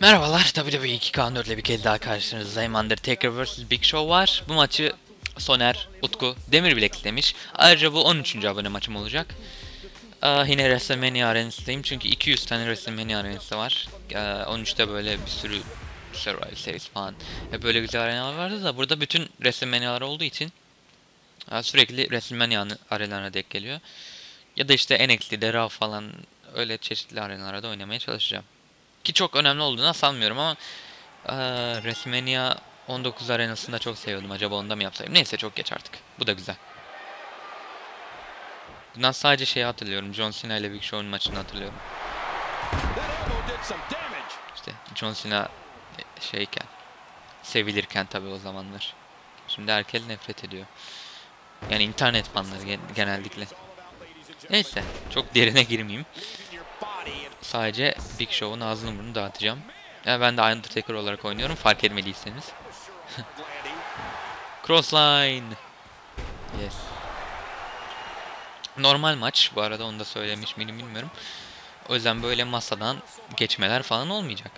Merhabalar WWE 2K4 ile bir kez daha karşınızdayım. Undertaker vs Big Show var. Bu maçı Soner, Utku, Demirbilek istemiş. Ayrıca bu 13. abone maçım olacak. Aa, yine WrestleMania arenasındayım çünkü 200 tane WrestleMania arenası var. Ee, 13'te böyle bir sürü Survivor Series falan. Hep böyle güzel arenalar vardı da burada bütün WrestleMania'lar olduğu için sürekli WrestleMania arenalarına denk geliyor. Ya da işte NXT'de Raw falan öyle çeşitli arenalarda oynamaya çalışacağım. Ki çok önemli olduğunu sanmıyorum ama eee WrestleMania 19 arenasında çok seviyordum. Acaba onda mı yapsaydım? Neyse çok geç artık. Bu da güzel. Bundan sadece şeyi hatırlıyorum. John Cena ile Big Show'un maçını hatırlıyorum. İşte John Cena e, şeyken sevilirken tabii o zamanlar. Şimdi herkes nefret ediyor. Yani internet fanları gen- genellikle. Neyse çok derine girmeyeyim. Sadece Big Show'un ağzını burnunu dağıtacağım. Ya ben de Undertaker olarak oynuyorum fark etmediyseniz. Crossline. Yes. Normal maç bu arada onu da söylemiş miydim bilmiyorum. O yüzden böyle masadan geçmeler falan olmayacak.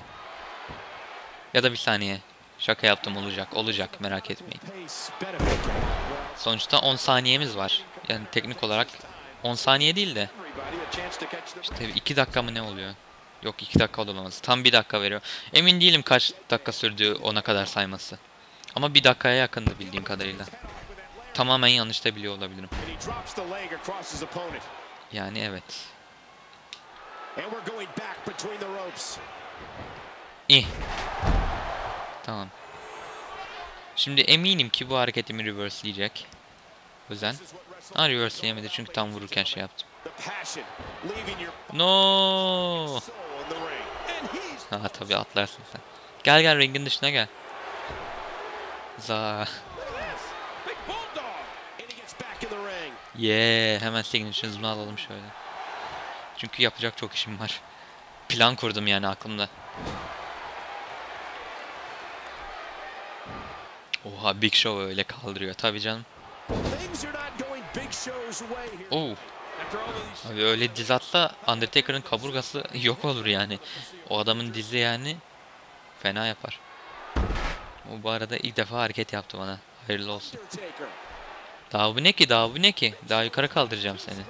Ya da bir saniye. Şaka yaptım olacak. Olacak merak etmeyin. Sonuçta 10 saniyemiz var. Yani teknik olarak 10 saniye değil de işte 2 dakika mı ne oluyor? Yok 2 dakika da olamaz. Tam 1 dakika veriyor. Emin değilim kaç dakika sürdü ona kadar sayması. Ama 1 dakikaya yakındı bildiğim kadarıyla. Tamamen yanlış da biliyor olabilirim. Yani evet. İyi. Tamam. Şimdi eminim ki bu hareketimi reverseleyecek. O yüzden. Ha reverseleyemedi çünkü tam vururken şey yaptım. No. Ha tabii atlarsın sen. Gel gel ringin dışına gel. Za. Yeah, hemen signature'ımızı alalım şöyle. Çünkü yapacak çok işim var. Plan kurdum yani aklımda. Oha Big Show öyle kaldırıyor tabii canım. Oh. Abi öyle diz atsa Undertaker'ın kaburgası yok olur yani. O adamın dizi yani fena yapar. O bu arada ilk defa hareket yaptı bana. Hayırlı olsun. Daha bu ne ki? Daha bu ne ki? Daha yukarı kaldıracağım seni.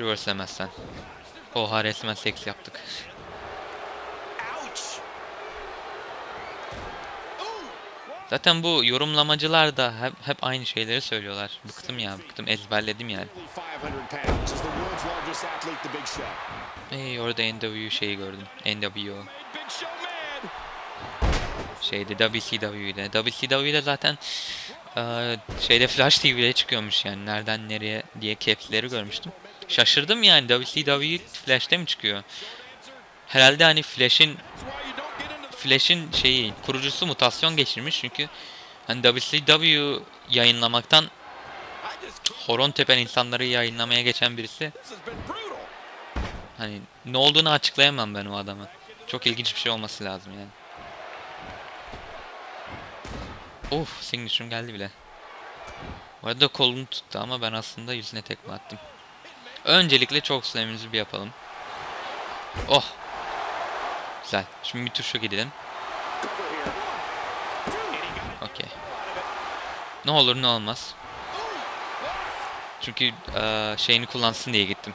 Reverselemezsen. Oha resmen seks yaptık. Zaten bu yorumlamacılar da hep, hep aynı şeyleri söylüyorlar. Bıktım ya, bıktım ezberledim yani. Hey orada NW şeyi gördüm. NWO. Şeyde WCW'de. WCW'de zaten e, şeyde Flash TV'de çıkıyormuş yani. Nereden nereye diye caps'leri görmüştüm. Şaşırdım yani WCW Flash'te mi çıkıyor? Herhalde hani Flash'in Flash'in şeyi kurucusu mutasyon geçirmiş çünkü hani WCW yayınlamaktan horon tepen insanları yayınlamaya geçen birisi hani ne olduğunu açıklayamam ben o adamı. Çok ilginç bir şey olması lazım yani. Of signature'ım geldi bile. Bu arada kolunu tuttu ama ben aslında yüzüne tekme attım. Öncelikle çok slamimizi bir yapalım. Oh Güzel. Şimdi bir tur şu gidelim. Okey. Ne olur ne olmaz. Çünkü e, şeyini kullansın diye gittim.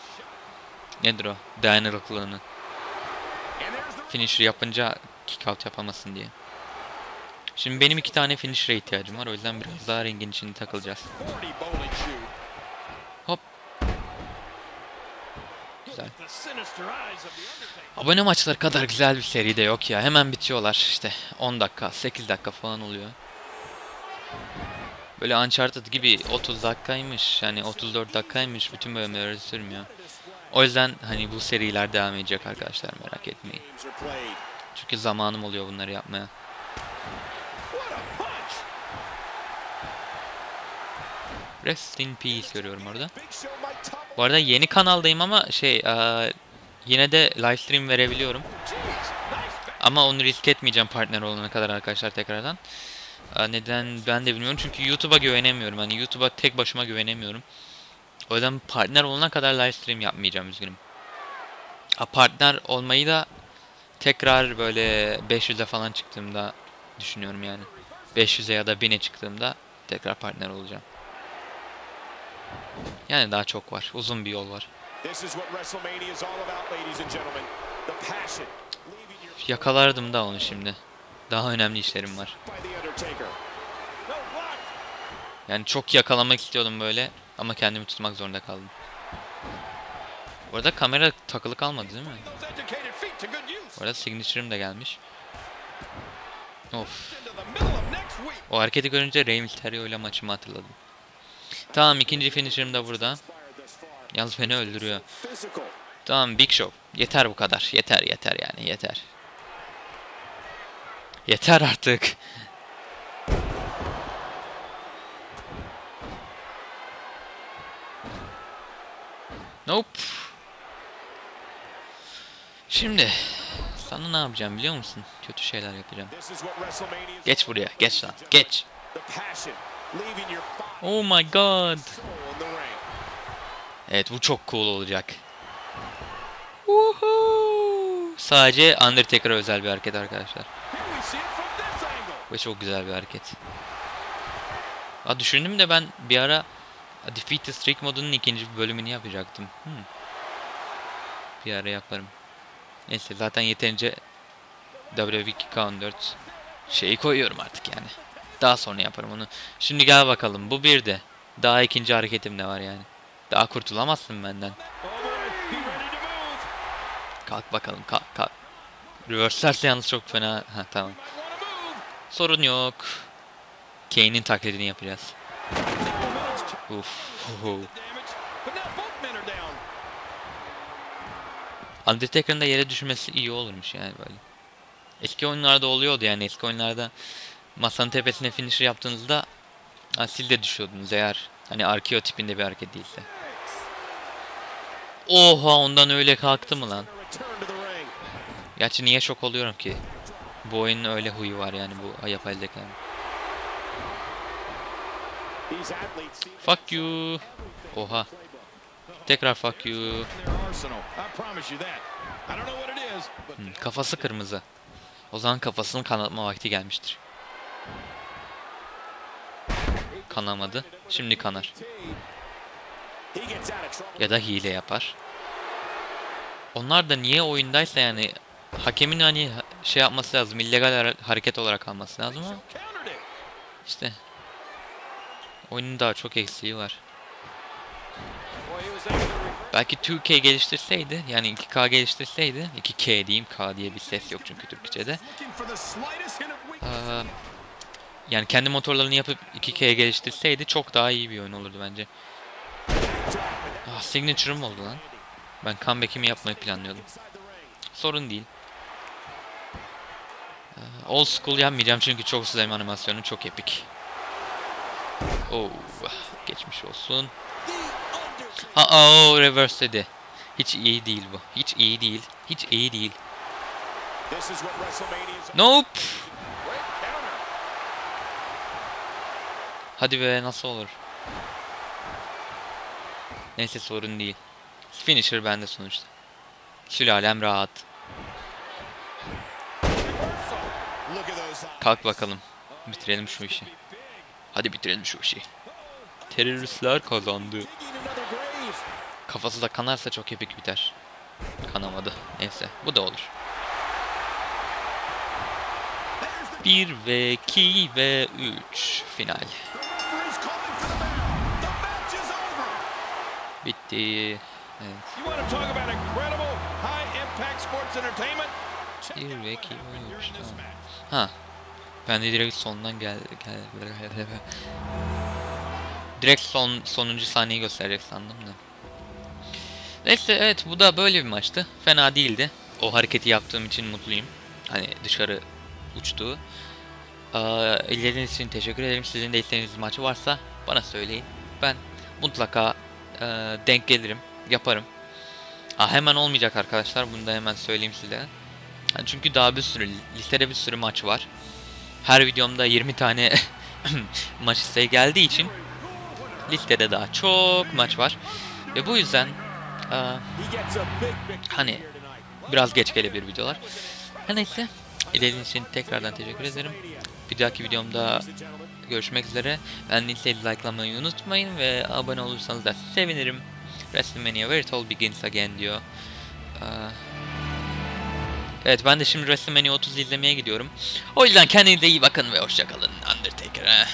Nedir o? Dayanıklılığını. Finisher yapınca kick out yapamasın diye. Şimdi benim iki tane finisher'e ihtiyacım var. O yüzden biraz daha ringin içinde takılacağız. Güzel. Abone maçları kadar güzel bir seri de yok ya. Hemen bitiyorlar işte. 10 dakika, 8 dakika falan oluyor. Böyle Uncharted gibi 30 dakikaymış. Yani 34 dakikaymış. Bütün bölümleri sürmüyor. O yüzden hani bu seriler devam edecek arkadaşlar merak etmeyin. Çünkü zamanım oluyor bunları yapmaya. Rest in peace görüyorum orada. Bu arada yeni kanaldayım ama şey yine de live stream verebiliyorum. Ama onu risk etmeyeceğim partner olana kadar arkadaşlar tekrardan. Neden ben de bilmiyorum çünkü YouTube'a güvenemiyorum. Hani YouTube'a tek başıma güvenemiyorum. O yüzden partner olana kadar live stream yapmayacağım üzgünüm. A partner olmayı da tekrar böyle 500'e falan çıktığımda düşünüyorum yani. 500'e ya da 1000'e çıktığımda tekrar partner olacağım. Yani daha çok var. Uzun bir yol var. Yakalardım da onu şimdi. Daha önemli işlerim var. Yani çok yakalamak istiyordum böyle ama kendimi tutmak zorunda kaldım. Bu arada kamera takılı kalmadı değil mi? Arada signature'ım da gelmiş. Of. O hareketi görünce Rey Mysterio ile maçımı hatırladım. Tamam ikinci finisher'ım da burada. Yalnız beni öldürüyor. Tamam Big Show. Yeter bu kadar. Yeter yeter yani yeter. Yeter artık. Nope. Şimdi sana ne yapacağım biliyor musun? Kötü şeyler yapacağım. Geç buraya. Geç lan. Geç. Oh my god. Evet bu çok cool olacak. Woohoo! Sadece Undertaker'a özel bir hareket arkadaşlar. Ve çok güzel bir hareket. Aa, düşündüm de ben bir ara Defeat the Streak modunun ikinci bölümünü yapacaktım. Hmm. Bir ara yaparım. Neyse zaten yeterince WWE 2K14 şeyi koyuyorum artık yani. Daha sonra yaparım onu. Şimdi gel bakalım bu bir de. Daha ikinci hareketim de var yani. Daha kurtulamazsın benden. Kalk bakalım kalk kalk. Reverse'lerse yalnız çok fena. Ha tamam. Sorun yok. Kane'in taklidini yapacağız. Uf. Undertaker'ın da yere düşmesi iyi olurmuş yani böyle. Eski oyunlarda oluyordu yani eski oyunlarda masanın tepesine finisher yaptığınızda ha, siz de düşüyordunuz eğer hani RKO tipinde bir hareket değilse. Oha ondan öyle kalktı mı lan? Gerçi niye şok oluyorum ki? Bu oyunun öyle huyu var yani bu yapay zekanın. Fuck you. Oha. Tekrar fuck you. Hmm, Kafası kırmızı. O zaman kafasını kanatma vakti gelmiştir. Kanamadı. Şimdi kanar. Ya da hile yapar. Onlar da niye oyundaysa yani hakemin hani ha- şey yapması lazım. illegal hare- hareket olarak alması lazım ama işte oyunun daha çok eksiği var. Belki 2K geliştirseydi yani 2K geliştirseydi 2K diyeyim K diye bir ses yok çünkü Türkçe'de. Looking yani kendi motorlarını yapıp 2K'ye geliştirseydi çok daha iyi bir oyun olurdu bence. Ah, signature'ım oldu lan. Ben comeback'imi yapmayı planlıyordum. Sorun değil. Aa, Old school yapmayacağım çünkü çok slime animasyonu çok epik. Oh, geçmiş olsun. Ha, oh, reverse dedi. Hiç iyi değil bu. Hiç iyi değil. Hiç iyi değil. Nope. Hadi be nasıl olur? Neyse sorun değil. Finisher bende sonuçta. Sülalem rahat. Kalk bakalım. Bitirelim şu işi. Hadi bitirelim şu işi. Teröristler kazandı. Kafası da kanarsa çok epik biter. Kanamadı. Neyse bu da olur. 1 ve 2 ve 3 final. Bitti. Evet. You want to talk about incredible high impact sports entertainment? Check 1 out ve what 2 happened ve here 3 in this tamam. match. Ha. Ben de direkt sondan gel gel direkt son sonuncu sahneyi gösterecek sandım da. Neyse evet bu da böyle bir maçtı. Fena değildi. O hareketi yaptığım için mutluyum. Hani dışarı uçtuğu. Aa, izlediğiniz için teşekkür ederim. Sizin de istediğiniz maçı varsa bana söyleyin. Ben mutlaka e, denk gelirim. Yaparım. Ha, hemen olmayacak arkadaşlar. Bunu da hemen söyleyeyim size. Çünkü daha bir sürü listede bir sürü maç var. Her videomda 20 tane maç isteği geldiği için listede daha çok maç var. Ve bu yüzden victory Hani biraz geç gelebilir videolar. Her neyse. İzlediğiniz için tekrardan teşekkür ederim. Bir dahaki videomda görüşmek üzere. Beğendiyseniz likelamayı unutmayın ve abone olursanız da sevinirim. WrestleMania Where It All Begins Again diyor. Ee, Evet ben de şimdi WrestleMania 30 izlemeye gidiyorum. O yüzden kendinize iyi bakın ve hoşçakalın Undertaker'a.